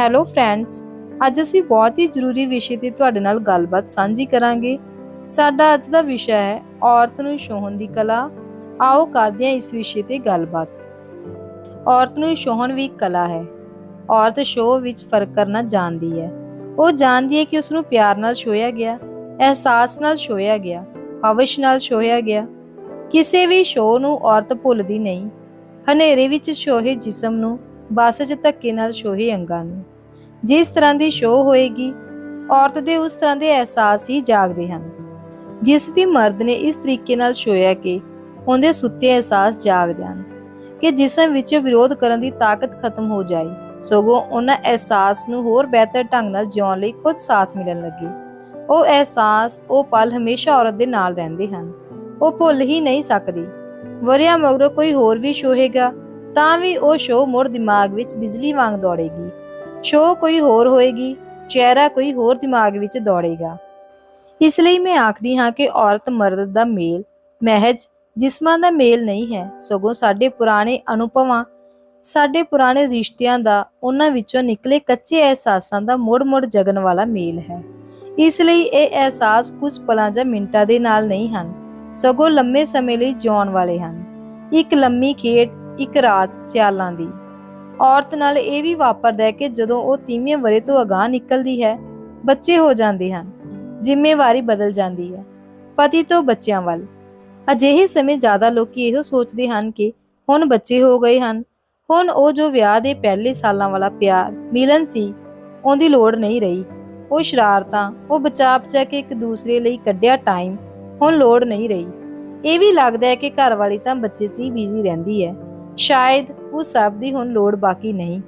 Hello friends ਅੱਜ ਅਸੀਂ ਬਹੁਤ ਹੀ ਜ਼ਰੂਰੀ ਵਿਸ਼ੇ ਤੇ ਤੁਹਾਡੇ ਨਾਲ ਗੱਲਬਾਤ ਸਾਂਝੀ ਕਰਾਂਗੇ। ਸਾਡਾ ਅੱਜ ਦਾ ਵਿਸ਼ਾ ਹੈ ਔਰਤ ਨੂੰ ਛੋਹਣ ਦੀ ਕਲਾ। ਆਓ ਕਰਦੇ ਹਾਂ ਇਸ ਵਿਸ਼ੇ ਤੇ ਗੱਲਬਾਤ। ਔਰਤ ਨੂੰ ਛੋਹਣ ਵੀ ਕਲਾ ਹੈ। ਔਰਤ ਸ਼ੋਅ ਵਿੱਚ ਫ਼ਰਕ ਕਰਨਾ ਜਾਣਦੀ ਹੈ। ਉਹ ਜਾਣਦੀ ਹੈ ਕਿ ਉਸ ਨੂੰ ਪਿਆਰ ਨਾਲ ਛੋਇਆ ਗਿਆ, ਅਹਿਸਾਸ ਨਾਲ ਛੋਇਆ ਗਿਆ, ਹਵਸ਼ ਨਾਲ ਛੋਇਆ ਗਿਆ। ਕਿਸੇ ਵੀ ਸ਼ੋਅ ਨੂੰ ਔਰਤ ਭੁੱਲਦੀ ਨਹੀਂ। ਹਨੇਰੇ ਵਿੱਚ ਛੋਹੇ ਜਿਸਮ ਨੂੰ ਬੱਸ 'ਚ ਧੱਕੇ ਨਾਲ ਛੋਹੇ ਅੰਗਾਂ ਨੂੰ। ਜਿਸ ਤਰ੍ਹਾਂ ਦੀ ਸ਼ੋਅ ਹੋਏਗੀ, ਔਰਤ ਦੇ ਉਸ ਤਰ੍ਹਾਂ ਦੇ ਅਹਿਸਾਸ ਹੀ ਜਾਗਦੇ ਹਨ। ਜਿਸ ਵੀ ਮਰਦ ਨੇ ਇਸ ਤਰੀਕੇ ਨਾਲ ਛੋਇਆ ਕਿ ਉਹਦੇ ਸੁੱਤੇ ਅਹਿਸਾਸ ਜਾਗ ਜਾਣ, ਕਿ ਜਿਸਮ ਵਿੱਚ ਵਿਰੋਧ ਕਰਨ ਦੀ ਤਾਕਤ ਖਤਮ ਹੋ ਜਾਏ, ਸਗੋਂ ਉਹਨਾਂ ਅਹਿਸਾਸ ਨੂੰ ਹੋਰ ਬਿਹਤਰ ਢੰਗ ਨਾਲ ਜਿਉਣ ਲਈ ਖੁਦ ਸਾਥ ਮਿਲਣ ਲੱਗੇ। ਉਹ ਅਹਿਸਾਸ, ਉਹ ਪਲ ਹਮੇਸ਼ਾ ਔਰਤ ਦੇ ਨਾਲ ਰਹਿੰਦੇ ਹਨ। ਉਹ ਭੁੱਲ ਹੀ ਨਹੀਂ ਸਕਦੀ। ਵਰਿਆ ਮਗਰੋਂ ਕੋਈ ਹੋਰ ਵੀ ਸ਼ੋਹੇਗਾ ਤਾਂ ਵੀ ਉਹ ਸ਼ੋ ਮੁੜ ਦਿਮਾਗ ਵਿੱਚ ਬਿਜਲੀ ਵਾਂਗ ਦੌੜੇਗੀ। ਸ਼ੋ ਕੋਈ ਹੋਰ ਹੋਏਗੀ, ਚਿਹਰਾ ਕੋਈ ਹੋਰ ਦਿਮਾਗ ਵਿੱਚ ਦੌੜੇਗਾ। ਇਸ ਲਈ ਮੈਂ ਆਖਦੀ ਹਾਂ ਕਿ ਔਰਤ ਮਰਦ ਦਾ ਮੇਲ, ਮਹਿਜ ਜਿਸਮਾਂ ਦਾ ਮੇਲ ਨਹੀਂ ਹੈ, ਸਗੋਂ ਸਾਡੇ ਪੁਰਾਣੇ ਅਨੁਭਵਾਂ, ਸਾਡੇ ਪੁਰਾਣੇ ਰਿਸ਼ਤਿਆਂ ਦਾ, ਉਹਨਾਂ ਵਿੱਚੋਂ ਨਿਕਲੇ ਕੱਚੇ ਅਹਿਸਾਸਾਂ ਦਾ ਮੁੜ-ਮੁੜ ਜਗਣ ਵਾਲਾ ਮੇਲ ਹੈ। ਇਸ ਲਈ ਇਹ ਅਹਿਸਾਸ ਕੁਝ ਪਲਾਂ ਜਾਂ ਮਿੰਟਾਂ ਦੇ ਨਾਲ ਨਹੀਂ ਹਨ, ਸਗੋਂ ਲੰਮੇ ਸਮੇਂ ਲਈ ਜਿਉਣ ਵਾਲੇ ਹਨ। ਇੱਕ ਲੰਮੀ ਖੇਡ ਇੱਕ ਰਾਤ ਸਿਆਲਾਂ ਦੀ। ਔਰਤ ਨਾਲ ਇਹ ਵੀ ਵਾਪਰਦਾ ਹੈ ਕਿ ਜਦੋਂ ਉਹ ਤੀਵੀਂ ਵਰੇ ਤੋਂ ਅਗਾਹ ਨਿਕਲਦੀ ਹੈ, ਬੱਚੇ ਹੋ ਜਾਂਦੇ ਹਨ, ਜ਼ਿੰਮੇਵਾਰੀ ਬਦਲ ਜਾਂਦੀ ਹੈ, ਪਤੀ ਤੋਂ ਬੱਚਿਆਂ ਵੱਲ। ਅਜਿਹੇ ਸਮੇਂ ਜ਼ਿਆਦਾ ਲੋਕੀ ਇਹੋ ਸੋਚਦੇ ਹਨ ਕਿ ਹੁਣ ਬੱਚੇ ਹੋ ਗਏ ਹਨ। ਹੁਣ ਉਹ ਜੋ ਵਿਆਹ ਦੇ ਪਹਿਲੇ ਸਾਲਾਂ ਵਾਲਾ ਪਿਆਰ, ਮਿਲਨ ਸੀ, ਉਹਦੀ ਲੋੜ ਨਹੀਂ ਰਹੀ। ਉਹ ਸ਼ਰਾਰਤਾਂ, ਉਹ ਬਚਾ ਬਚਾ ਕੇ ਇੱਕ ਦੂਸਰੇ ਲਈ ਕੱਢਿਆ ਟਾਈਮ ਹੁਣ ਲੋੜ ਨਹੀਂ ਰਹੀ। ਇਹ ਵੀ ਲੱਗਦਾ ਹੈ ਕਿ ਘਰ ਵਾਲੀ ਤਾਂ ਬੱਚੇ 'ਚ ਹੀ ਬਿਜ਼ੀ ਰਹਿੰਦੀ ਹੈ। ਸ਼ਾਇਦ ਉਹ ਸਭ ਦੀ ਹੁਣ ਲੋੜ ਬਾਕੀ ਨਹੀਂ।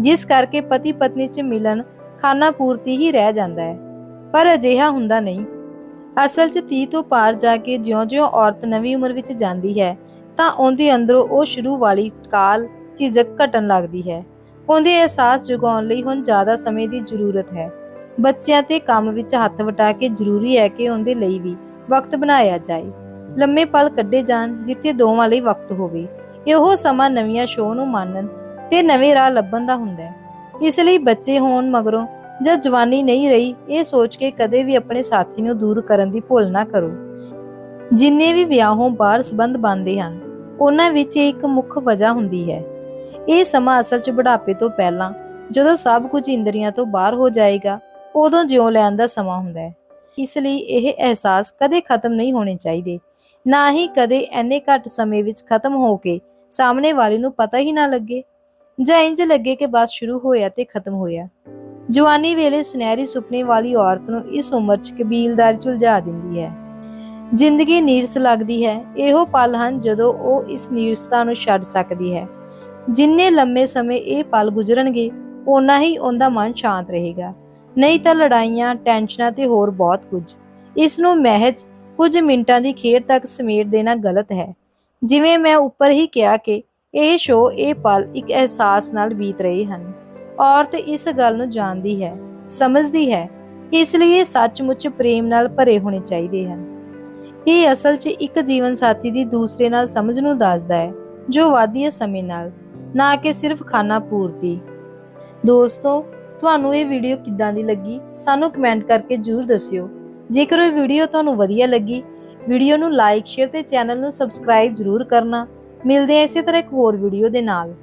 ਜਿਸ ਕਰਕੇ ਪਤੀ ਪਤਨੀ 'ਚ ਮਿਲਨ ਖਾਨਾ ਪੂਰਤੀ ਹੀ ਰਹਿ ਜਾਂਦਾ ਹੈ। ਪਰ ਅਜਿਹਾ ਹੁੰਦਾ ਨਹੀਂ। ਅਸਲ 'ਚ 30 ਤੋਂ ਪਾਰ ਜਾ ਕੇ ਜਿਉਂ-ਜਿਉਂ ਔਰਤ ਨਵੀਂ ਉਮਰ ਵਿੱਚ ਜਾਂਦੀ ਹੈ, ਤਾਂ ਉਹਦੇ ਅੰਦਰੋਂ ਉਹ ਸ਼ੁਰੂ ਵਾਲੀ ਕਾਲ ਝਿਜਕ ਘਟਣ ਲੱਗਦੀ ਹੈ। ਉਹਦੇ ਅਹਿਸਾਸ ਜਗਾਉਣ ਲਈ ਹੁਣ ਜ਼ਿਆਦਾ ਸਮੇਂ ਦੀ ਜ਼ਰੂਰਤ ਹੈ। ਬੱਚਿਆਂ ਤੇ ਕੰਮ ਵਿੱਚ ਹੱਥ ਵਟਾ ਕੇ ਜ਼ਰੂਰੀ ਹੈ ਕਿ ਉਹਦੇ ਲਈ ਵੀ ਵਕਤ ਬਣਾਇਆ ਜਾਏ। ਲੰਮੇ ਪਲ ਕੱਢੇ ਜਾਣ, ਜਿੱਥੇ ਦੋਵਾਂ ਲਈ ਵਕਤ ਹੋਵੇ। ਇਹੋ ਸਮਾਂ ਨਵੀਆਂ ਸ਼ੋਅ ਨੂੰ ਮੰਨਣ ਤੇ ਨਵੇਂ ਰਾਹ ਲੱਭਣ ਦਾ ਹੁੰਦਾ ਹੈ। ਇਸ ਲਈ ਬੱਚੇ ਹੋਣ ਮਗਰੋਂ ਜਦ ਜਵਾਨੀ ਨਹੀਂ ਰਹੀ, ਇਹ ਸੋਚ ਕੇ ਕਦੇ ਵੀ ਆਪਣੇ ਸਾਥੀ ਨੂੰ ਦੂਰ ਕਰਨ ਦੀ ਭੁੱਲ ਨਾ ਕਰੋ। ਜਿੰਨੇ ਵੀ ਵਿਆਹੋਂ ਬਾਹਰ ਸਬੰਧ ਬਣਦੇ ਹਨ, ਉਹਨਾਂ ਵਿੱਚ ਇੱਕ ਮੁੱਖ ਵਜ੍ਹਾ ਹੁੰਦੀ ਹੈ। ਇਹ ਸਮਾਂ ਅਸਲ 'ਚ ਬੁਢਾਪੇ ਤੋਂ ਪਹਿਲਾਂ, ਜਦੋਂ ਸਭ ਕੁਝ ਇੰਦਰੀਆਂ ਤੋਂ ਬਾਹਰ ਹੋ ਜਾਏਗਾ, ਉਦੋਂ ਜਿਉ ਲੈਣ ਦਾ ਸਮਾਂ ਹੁੰਦਾ ਹੈ। ਇਸ ਲਈ ਇਹ ਅਹਿਸਾਸ ਕਦੇ ਖਤਮ ਨਹੀਂ ਹੋਣੇ ਚਾਹੀਦੇ। ਨਾ ਹੀ ਕਦੇ ਐਨੇ ਘੱਟ ਸਮੇਂ ਵਿੱਚ ਖਤਮ ਹੋ ਕੇ ਸਾਹਮਣੇ ਵਾਲੇ ਨੂੰ ਪਤਾ ਹੀ ਨਾ ਲੱਗੇ। ਜਾਂ ਇੰਜ ਲੱਗੇ ਕਿ ਬਸ ਸ਼ੁਰੂ ਹੋਇਆ ਤੇ ਖਤਮ ਹੋਇਆ। ਜਵਾਨੀ ਵੇਲੇ ਸੁਨਹਿਰੀ ਸੁਪਨੇ ਵਾਲੀ ਔਰਤ ਨੂੰ ਇਸ ਉਮਰ 'ਚ ਕਬੀਲਦਾਰ ਝੁਲਝਾ ਦਿੰਦੀ ਹੈ। ਜ਼ਿੰਦਗੀ ਨੀਰਸ ਲੱਗਦੀ ਹੈ। ਇਹੋ ਪਲ ਹਨ ਜਦੋਂ ਉਹ ਇਸ ਨੀਰਸਤਾ ਨੂੰ ਛੱਡ ਸਕਦੀ ਹੈ। ਜਿੰਨੇ ਲੰਮੇ ਸਮੇਂ ਇਹ ਪਲ ਗੁਜ਼ਰਨਗੇ, ਓਨਾ ਹੀ ਉਹਦਾ ਮਨ ਸ਼ਾਂਤ ਰਹੇਗਾ। ਨਹੀਂ ਤਾਂ ਲੜਾਈਆਂ, ਟੈਨਸ਼ਨਾਂ ਤੇ ਹੋਰ ਬਹੁਤ ਕੁਝ। ਇਸ ਨੂੰ ਮਹਿਜ ਕੁਝ ਮਿੰਟਾਂ ਦੀ ਖੇਡ ਤੱਕ ਸਮੇਟ ਦੇਣਾ ਗਲਤ ਹੈ। ਜਿਵੇਂ ਮੈਂ ਉੱਪਰ ਹੀ ਕਿਹਾ ਕਿ ਇਹ ਸ਼ੋਅ, ਇਹ ਪਲ ਇੱਕ ਅਹਿਸਾਸ ਨਾਲ ਬੀਤ ਰਹੇ ਹਨ। ਔਰਤ ਇਸ ਗੱਲ ਨੂੰ ਜਾਣਦੀ ਹੈ, ਸਮਝਦੀ ਹੈ ਇਸ ਲਈ ਇਹ ਸੱਚਮੁੱਚ ਪ੍ਰੇਮ ਨਾਲ ਭਰੇ ਹੋਣੇ ਚਾਹੀਦੇ ਹਨ। ਇਹ ਅਸਲ 'ਚ ਇੱਕ ਜੀਵਨ ਸਾਥੀ ਦੀ ਦੂਸਰੇ ਨਾਲ ਸਮਝ ਨੂੰ ਦੱਸਦਾ ਹੈ, ਜੋ ਵਾਦੀ ਸਮੇਂ ਨਾਲ, ਨਾ ਕਿ ਸਿਰਫ ਖਾਣਾ ਪੂਰਤੀ। ਦੋਸਤੋ, ਤੁਹਾਨੂੰ ਇਹ ਵੀਡੀਓ ਕਿੱਦਾਂ ਦੀ ਲੱਗੀ? ਸਾਨੂੰ ਕਮੈਂਟ ਕਰਕੇ ਜਰੂਰ ਦੱਸਿਓ। ਜੇਕਰ ਇਹ ਵੀਡੀਓ ਤੁਹਾਨੂੰ ਵਧੀਆ ਲੱਗੀ ਵੀਡੀਓ ਨੂੰ ਲਾਈਕ, ਸ਼ੇਅਰ ਤੇ ਚੈਨਲ ਨੂੰ ਸਬਸਕ੍ਰਾਈਬ ਜਰੂਰ ਕਰਨਾ। ਮਿਲਦੇ ਹਾਂ ਇਸੇ ਤਰ੍ਹਾਂ ਇੱਕ ਹੋਰ ਵੀਡੀਓ ਦੇ ਨਾਲ।